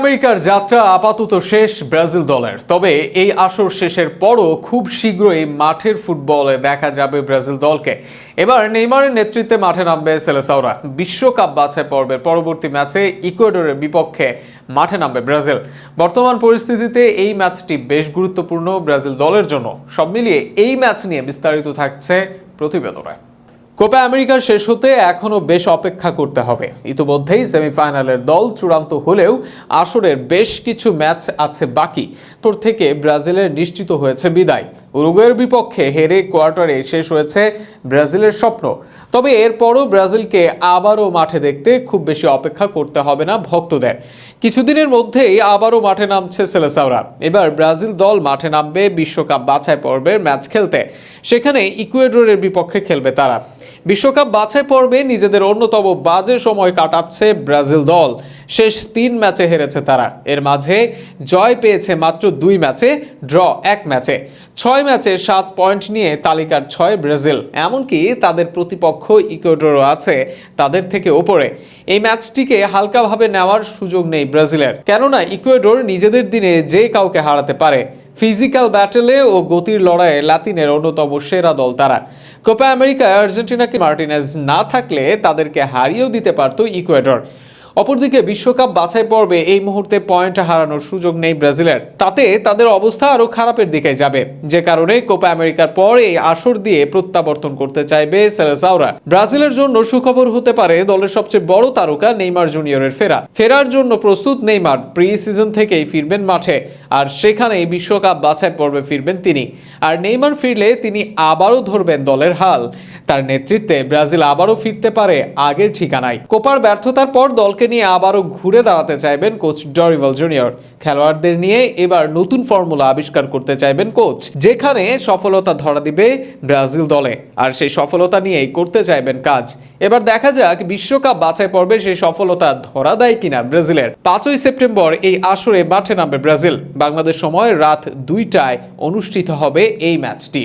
আমেরিকার যাত্রা আপাতত শেষ ব্রাজিল দলের। তবে এই আসর শেষের পরও খুব শীঘ্রই মাঠের ফুটবলে দেখা যাবে ব্রাজিল দলকে। এবার নেইমারের নেতৃত্বে মাঠে নামবে সেলেসাওরা। বিশ্বকাপ বাছাই পর্বের পরবর্তী ম্যাচে ইকুয়েডরের বিপক্ষে মাঠে নামবে ব্রাজিল। বর্তমান পরিস্থিতিতে এই ম্যাচটি বেশ গুরুত্বপূর্ণ ব্রাজিল দলের জন্য। সব মিলিয়ে এই ম্যাচ নিয়ে বিস্তারিত থাকছে প্রতিবেদনে। কোপা আমেরিকার শেষ হতে এখনও বেশ অপেক্ষা করতে হবে। ইতিমধ্যেই সেমিফাইনালের দল চূড়ান্ত হলেও আসরের বেশ কিছু ম্যাচ আছে বাকি। তোর থেকে ব্রাজিলের নিশ্চিত হয়েছে বিদায়। উরুগুয়ের বিপক্ষে হেরে কোয়ার্টারে শেষ হয়েছে ব্রাজিলের স্বপ্ন। তবে এরপরও ব্রাজিলকে আবারও মাঠে দেখতে খুব বেশি অপেক্ষা করতে হবে না ভক্তদের। কিছুদিনের মধ্যেই আবারও মাঠে নামছে সেলেসাওরা। এবার ব্রাজিল দল মাঠে নামবে বিশ্বকাপ বাছাই পর্বের ম্যাচ খেলতে। সেখানে ইকুয়েডরের বিপক্ষে খেলবে তারা। বিশ্বকাপ বাছাই পর্বে নিজেদের অন্যতম বাজে সময় কাটাচ্ছে ব্রাজিল দল। শেষ তিন ম্যাচে হেরেছে তারা। এর মাঝে জয় পেয়েছে মাত্র দুই ম্যাচে, ড্র এক ম্যাচে। ছয় ম্যাচে সাত পয়েন্ট নিয়ে তালিকার ছয় ব্রাজিল। এমনকি তাদের প্রতিপক্ষ ইকুয়েডরও আছে তাদের থেকে ওপরে। এই ম্যাচটিকে হালকাভাবে নেওয়ার সুযোগ নেই ব্রাজিলের। কেননা ইকুয়েডর নিজেদের দিনে যে কাউকে হারাতে পারে, ফিজিক্যাল ব্যাটেলে ও গতির লড়াইয়ে লাতিনের অন্যতম সেরা দল তারা। কোপা আমেরিকায় আর্জেন্টিনাকে মার্টিনেজ না থাকলে তাদেরকে হারিয়েও দিতে পারত ইকুয়েডর। অপরদিকে বিশ্বকাপ বাছাই পর্বে এই মুহূর্তে পয়েন্ট হারানোর সুযোগ নেই ব্রাজিলের। তাতে তাদের অবস্থা আরও খারাপের দিকে যাবে। যে কারণে কোপা আমেরিকার পর এই আসর দিয়ে প্রত্যাবর্তন করতে চাইবে সেলেসাওরা। ব্রাজিলের জন্য সুখবর হতে পারে দলের সবচেয়ে বড় তারকা নেইমার জুনিয়রের ফেরা। ফেরার জন্য প্রস্তুত নেইমার প্রি সিজন থেকেই ফিরবেন মাঠে, আর সেখানেই বিশ্বকাপ বাছাই পর্বে ফিরবেন তিনি। আর নেইমার ফিরলে তিনি আবারও ধরবেন দলের হাল। তার নেতৃত্বে ব্রাজিল আবারও ফিরতে পারে আগের ঠিকানায়। কোপার ব্যর্থতার পর দলকে নিয়ে আবারও ঘুরে দাঁড়াতে চাইবেন কোচ ডরিভাল জুনিয়র। খেলোয়াড়দের নিয়ে এবার নতুন ফর্মুলা আবিষ্কার করতে চাইবেন কোচ, যেখানে সফলতা ধরা দিবে ব্রাজিল দলে। আর সেই সফলতা নিয়েই করতে চাইবেন কাজ। এবার দেখা যাক বিশ্বকাপ বাছাই পর্বে সেই সফলতা ধরা দেয় কিনা ব্রাজিলের। পাঁচই সেপ্টেম্বর এই আসরে মাঠে নামবে ব্রাজিল। বাংলাদেশ সময় রাত দুইটায় অনুষ্ঠিত হবে এই ম্যাচটি।